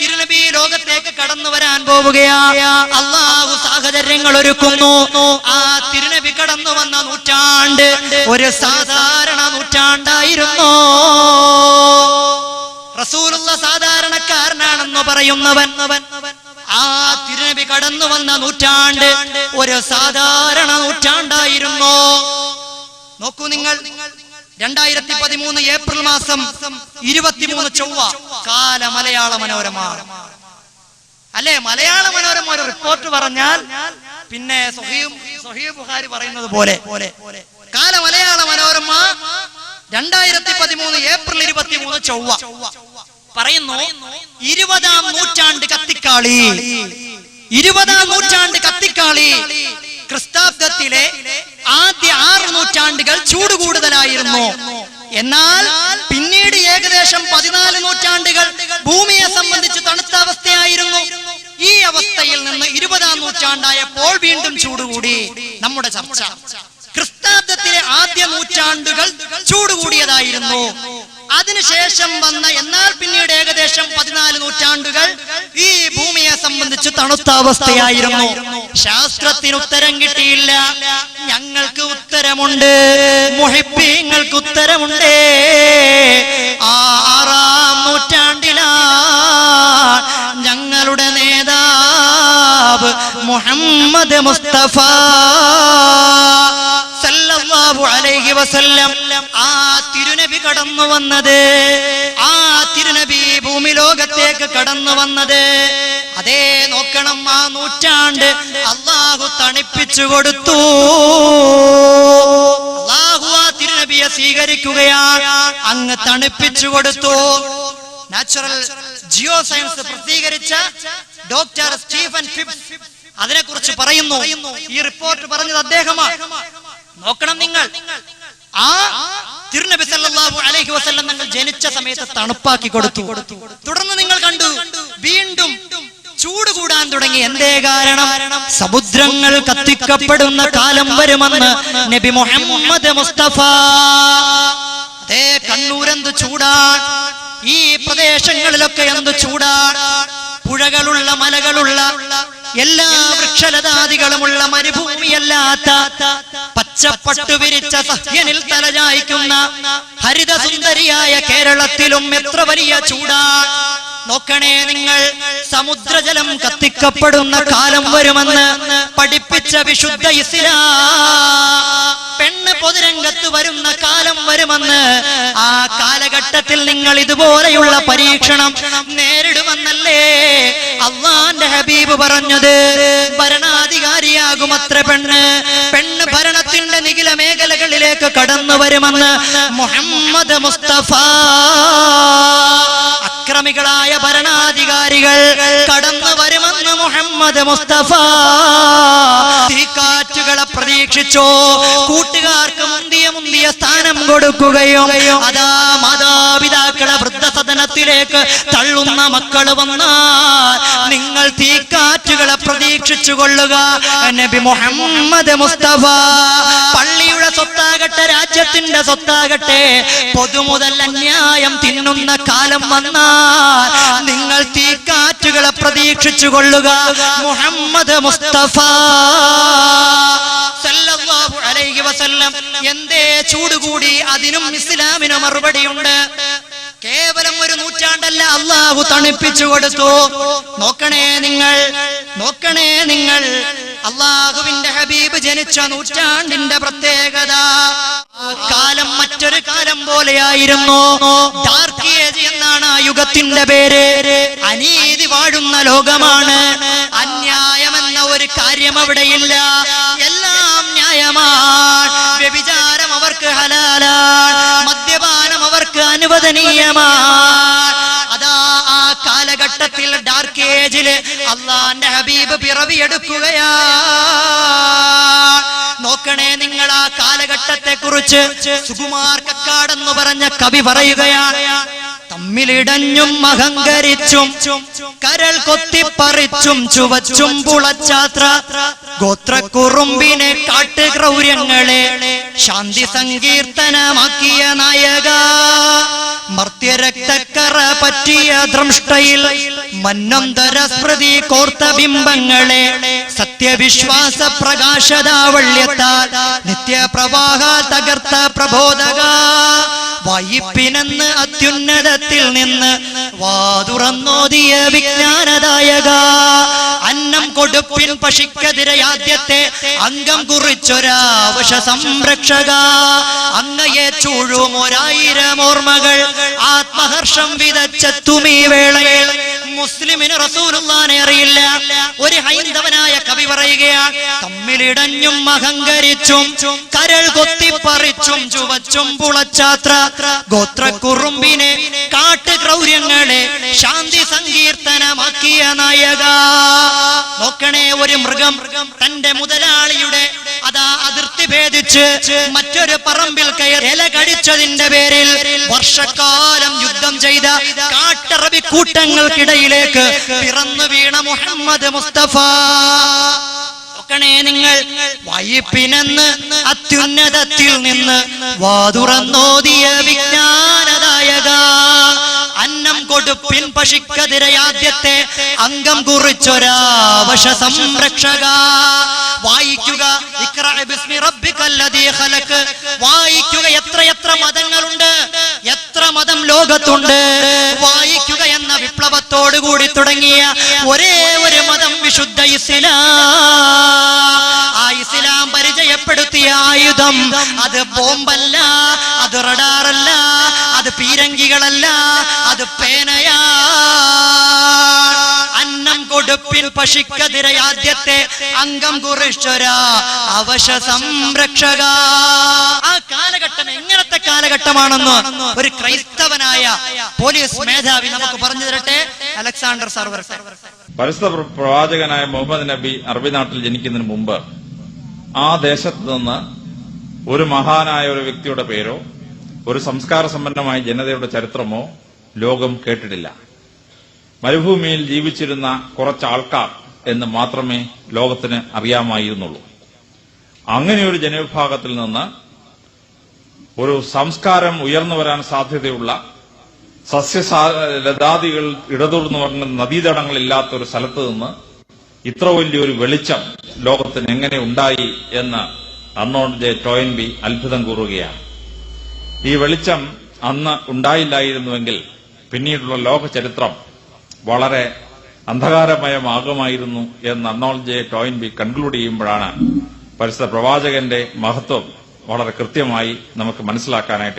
തിരുനബി ലോകത്തേക്ക് കടന്നു വരാൻ പോവുകയാ. അള്ളാഹു സാഹചര്യങ്ങൾ ഒരുക്കുന്നു. ആ തിരുനബി കടന്നു വന്ന നൂറ്റാണ്ട് ഒരു സാധാരണ നൂറ്റാണ്ടായിരുന്നു. റസൂലുള്ള സാധാരണക്കാരനാണെന്ന് പറയുന്നവൻ ആ തിരുനബി കടന്നു വന്ന നൂറ്റാണ്ട് ഒരു സാധാരണ നൂറ്റാണ്ടായിരുന്നു. നോക്കൂ നിങ്ങൾ. രണ്ടായിരത്തി പതിമൂന്ന് ഏപ്രിൽ മാസം ഇരുപത്തിമൂന്ന് ചൊവ്വ കാല മലയാള മനോരമ. അല്ലെ? മലയാള മനോരമ ഒരു റിപ്പോർട്ട് പറഞ്ഞാൽ പിന്നെ ബുഹാരി പറയുന്നത് പോലെ കാല മലയാള മനോരമ രണ്ടായിരത്തി പതിമൂന്ന് ഏപ്രിൽ ഇരുപത്തിമൂന്ന് ചൊവ്വ. പറയുന്നു ഇരുപതാം നൂറ്റാണ്ട് കത്തിക്കാളി. ഇരുപതാം നൂറ്റാണ്ട് കത്തിക്കാളി. ക്രിസ്താബ്ദത്തിലെ ആദ്യ ആറ് നൂറ്റാണ്ടുകൾ ചൂട് കൂടുതലായിരുന്നു. എന്നാൽ പിന്നീട് ഏകദേശം പതിനാല് നൂറ്റാണ്ടുകൾ ഭൂമിയെ സംബന്ധിച്ച് തണുത്ത അവസ്ഥയായിരുന്നു. ഈ അവസ്ഥയിൽ നിന്ന് ഇരുപതാം നൂറ്റാണ്ടായപ്പോൾ വീണ്ടും ചൂട് കൂടി. നമ്മുടെ ചർച്ച. ക്രിസ്താബ്ദത്തിലെ ആദ്യ നൂറ്റാണ്ടുകൾ ചൂട് കൂടിയതായിരുന്നു. അതിനുശേഷം വന്ന എന്നാൽ പിന്നീട് ഏകദേശം പതിനാല് നൂറ്റാണ്ടുകൾ ഈ ഭൂമിയെ സംബന്ധിച്ച് തണുത്ത അവസ്ഥയായിരുന്നു. ശാസ്ത്രത്തിന് ഉത്തരം കിട്ടിയില്ല. ഞങ്ങൾക്ക് ഉത്തരമുണ്ട്. മുഹിപ്പിങ്ങൾക്ക് ഉത്തരമുണ്ട്. ആറാം നൂറ്റാണ്ടിലാ ഞങ്ങളുടെ നേതാവ് മുഹമ്മദ് മുസ്തഫ. സല്ലല്ലാഹു അലൈഹി വസല്ലം ആ തിരുനബി കടന്നു വന്നത് ആ തിരുനബി ഭൂമി ലോകത്തേക്ക് കടന്നു വന്നത് അതേ നോക്കണം ആ നൂറ്റാണ്ട് അള്ളാഹു തണിപ്പിച്ചു കൊടുത്തു. അള്ളാഹു ആ തിരുനബിയെ സ്വീകരിക്കുകയാണ്. അങ്ങ് തണിപ്പിച്ചു കൊടുത്തു. നാച്ചുറൽ ജിയോ സയൻസ് പ്രസിദ്ധീകരിച്ച ഡോക്ടർ സ്റ്റീഫൻ ഫിപ്സ് അതിനെക്കുറിച്ച് പറയുന്നു. ഈ റിപ്പോർട്ട് പറഞ്ഞത് അദ്ദേഹമാണ്. നോക്കണം നിങ്ങൾ. ആ തിരുനബി സല്ലല്ലാഹു അലൈഹി വസല്ലം തങ്ങൾ ജനിച്ച സമയത്ത് തണുപ്പാക്കി കൊടുത്തു. തുടർന്ന് നിങ്ങൾ കണ്ടു. വീണ്ടും ചൂട് കൂടാൻ തുടങ്ങി എന്തേ കാരണം? സമുദ്രങ്ങൾ കത്തിക്കപ്പെടുന്ന കാലം വരുമെന്ന് നബി മുഹമ്മദ് മുസ്തഫ. അതേ കണ്ണൂരെന്ത് ചൂടാൻ ഈ പ്രദേശങ്ങളിലൊക്കെ എന്ത് ചൂടാൻ പുഴകളുള്ള മലകളുള്ള എല്ലാ വൃക്ഷലതാദികളുമുള്ള മരുഭൂമിയല്ലാത്ത പച്ചപ്പട്ടു വിരിച്ച സഹ്യനിൽ തലചായ്ക്കുന്ന ഹരിതസുന്ദരിയായ കേരളത്തിലും എത്ര വലിയ ചൂടാ? നോക്കണേ നിങ്ങൾ. സമുദ്രജലം കത്തിക്കപ്പെടുന്ന കാലം വരുമെന്ന് പഠിപ്പിച്ച വിശുദ്ധ ഇസ്ലാം. പെണ്ണ് പൊതുരംഗത്ത് വരുന്ന കാലം വരുമെന്ന് ആ കാലഘട്ടത്തിൽ നിങ്ങൾ ഇതുപോലെയുള്ള പരീക്ഷണം നേരിടുമെന്നല്ലേ അള്ളാന്റെ ഹബീബ് പറഞ്ഞത്. ഭരണാധികാരിയാകും അത്ര പെണ്ണ്. പെണ്ണ് ഭരണത്തിന്റെ നികില മേഖലകളിലേക്ക് കടന്നു വരുമെന്ന് മുഹമ്മദ് മുസ്തഫ. അക്രമികളായ ഭരണാധികാരികൾ കടന്നു വരുമെന്ന് മുഹമ്മദ് മുസ്തഫ. കാറ്റുകളെ പ്രതീക്ഷിച്ചോ? കൂട്ടുകാർക്ക് മുന്തിയ മുന്തിയ സ്ഥാനം കൊടുക്കുകയും അതാ മാതാപിതാക്കളെ വൃദ്ധസദനത്തിലേക്ക് തള്ളുന്ന മക്കൾ വന്നാൽ നിങ്ങൾ തീക്കാറ്റുകളെ പ്രതീക്ഷിച്ചു കൊള്ളുക. നബി മുഹമ്മദ് മുസ്തഫ പള്ളിയുടെ സ്വത്താകട്ടെ രാജ്യത്തിന്റെ സ്വത്താകട്ടെ പൊതുമുതൽ അന്യായം തിന്നുന്ന കാലം വന്നാൽ നിങ്ങൾ തീക്കാറ്റുകളെ പ്രതീക്ഷിച്ചു കൊള്ളുക മുഹമ്മദ് മുസ്തഫ അലൈഹി വസല്ലം. എന്തേ ചൂടുകൂടി അതിനും ഇസ്ലാമിന് മറുപടിയുണ്ട്. കേവലം ഒരു നൂറ്റാണ്ടല്ല അള്ളാഹു തണുപ്പിച്ചു കൊടുത്തു. നോക്കണേ നിങ്ങൾ നോക്കണേ നിങ്ങൾ. അള്ളാഹുവിന്റെ ഹബീബ് ജനിച്ച നൂറ്റാണ്ടിന്റെ പ്രത്യേകത. കാലം മറ്റൊരു കാലം പോലെയായിരുന്നു. ഡാർക്ക് ഏജ് എന്നാണ് ആ യുഗത്തിന്റെ പേര്. അനീതി വാഴുന്ന ലോകമാണ്. അന്യായമെന്ന ഒരു കാര്യം അവിടെയില്ല. എല്ലാം ന്യായമാണ്. വ്യഭിചാരം അവർക്ക് ഹലാലാണ്. മദ്യപാനം അവർക്ക് അനുവദനീയമാണ്. അതാ ആ കാലഘട്ടത്തിൽ ഡാർക്ക് ഏജിൽ അള്ളാന്റെ ഹബീബ് പിറവിയെടുക്കുകയാ നോക്കണേ നിങ്ങൾ ആ കാലഘട്ടത്തെ കുറിച്ച് സുകുമാർ കക്കാടെന്ന് പറഞ്ഞ കവി പറയുകയാണ്. തമ്മിലിടഞ്ഞും അഹങ്കരിച്ചും കരൾ കൊത്തിപ്പറിച്ചും ചുവച്ചും പുളച്ചാത്ര ഗോത്രക്കുറുമ്പിനെ കാട്ടുക്രൗര്യങ്ങളെ ശാന്തി സങ്കീർത്തനമാക്കിയ നായക. മർത്യരക്തക്കറ പറ്റിയ ദ്രംഷ്ടയിൽ മന്നന്തര സ്മൃതി കോർത്ത ബിംബങ്ങളെ സത്യവിശ്വാസ പ്രകാശതാവള്യത്താൽ നിത്യപ്രവാഹ തകർത്ത പ്രബോധക. വായിപ്പിനെന്ന് അത്യുന്നതത്തിൽ നിന്ന് വാതുറന്നോതിയ വിജ്ഞാനദായക. അന്നം കൊടുപ്പിൻ പശിക്കതിരയാദ്യത്തെ അംഗം കുറിച്ചൊരാവശ സംരക്ഷക. അങ്ങയെ ചൂഴും ഒരായിരം ഓർമ്മകൾ. ആത്മഹർഷം വിതച്ചെത്തുമീ വേളയിൽ മുസ്ലിമിന് റസൂലുള്ളാനെ അറിയില്ല. ഒരു ഹൈന്ദവനായ കവി പറയുകയാണ് തമ്മിലിടഞ്ഞും അഹങ്കരിച്ചും കരൾ കൊത്തിപ്പറിച്ചും ചുവച്ചും പുളച്ചാത്ര ഗോത്രക്കുറുമ്പിനെ കാട്ടുക്രൗര്യങ്ങളെ ശാന്തി സങ്കീർത്തനമാക്കിയ നായക. നോക്കണേ ഒരു മൃഗം തന്റെ മുതലാളിയുടെ അതാ അതിർത്തി ഭേദിച്ച് മറ്റൊരു പറമ്പിൽ കയറി ഇല കടിച്ചതിന്റെ പേരിൽ വർഷക്കാലം യുദ്ധം ചെയ്ത കാട്ടറബി കൂട്ടങ്ങൾക്കിടയിലേക്ക് പിറന്നു വീണ മുഹമ്മദ് മുസ്തഫ. നിങ്ങൾ വൈപ്പിനെന്ന് അത്യുന്നതത്തിൽ നിന്ന് വാതുറന്നോതിയ വിജ്ഞാനദായക. അന്നം കൊടുപ്പിൻ പശിക്കതിരയാദ്യത്തെ അംഗം കുറിച്ചൊരാവശ സംരക്ഷക. വായിക്കുക വായിക്കുക എത്ര എത്ര മതങ്ങളുണ്ട് എത്ര ലോകത്തുണ്ട്. വായിക്കുക എന്ന വിപ്ലവത്തോട് കൂടി തുടങ്ങിയ ഒരേ ഒരു മതം വിശുദ്ധ ഇസ്ലാം. ആ ഇസ്ലാം പരിചയപ്പെടുത്തിയ ആയുധം അത് ബോംബല്ല അത് റഡാറല്ല അത് പീരങ്കികളല്ല അത് പേനയാ. അന്നം കൊടുപ്പിൽ പശിക്കതിരയാദ്യത്തെ അംഗം കുറിച്ചൊരാ അവശ സംരക്ഷക. ആ കാലഘട്ടം കാലഘട്ടമാണെന്ന് ഒരു ക്രൈസ്തവനായ പോലീസ് മേധാവി നമുക്ക് പറഞ്ഞു തരട്ടെ? അലക്സാണ്ടർ സർവർ പരിസ്ഥ പ്രവാചകനായ മുഹമ്മദ് നബി അറബി നാട്ടിൽ ജനിക്കുന്നതിന് മുമ്പ് ആ ദേശത്ത് നിന്ന് ഒരു മഹാനായ ഒരു വ്യക്തിയുടെ പേരോ ഒരു സംസ്കാര സമ്പന്നമായ ജനതയുടെ ചരിത്രമോ ലോകം കേട്ടിട്ടില്ല. മരുഭൂമിയിൽ ജീവിച്ചിരുന്ന കുറച്ച് ആൾക്കാർ എന്ന് മാത്രമേ ലോകത്തിന് അറിയാമായിരുന്നുള്ളൂ. അങ്ങനെ ഒരു ജനവിഭാഗത്തിൽ നിന്ന് ഒരു സംസ്കാരം ഉയർന്നു വരാൻ സാധ്യതയുള്ള സസ്യ ലതാദികൾ ഇടതൂർന്നു പറഞ്ഞ നദീതടങ്ങളില്ലാത്ത ഒരു സ്ഥലത്ത് നിന്ന് ഇത്ര വലിയൊരു വെളിച്ചം ലോകത്തിന് എങ്ങനെ ഉണ്ടായി എന്ന് അർണോൾഡ് ജെ ടോയൻബി അത്ഭുതം കൂറുകയാണ്. ഈ വെളിച്ചം അന്ന് ഉണ്ടായില്ലായിരുന്നുവെങ്കിൽ പിന്നീടുള്ള ലോക ചരിത്രം വളരെ അന്ധകാരമയമാകുമായിരുന്നു എന്ന് അർണോൾഡ് ജെ ടോയിൻബി കൺക്ലൂഡ് ചെയ്യുമ്പോഴാണ് പരിസ്ഥ പ്രവാചകന്റെ മഹത്വം വളരെ കൃത്യമായി നമുക്ക് മനസ്സിലാക്കാനായിട്ട്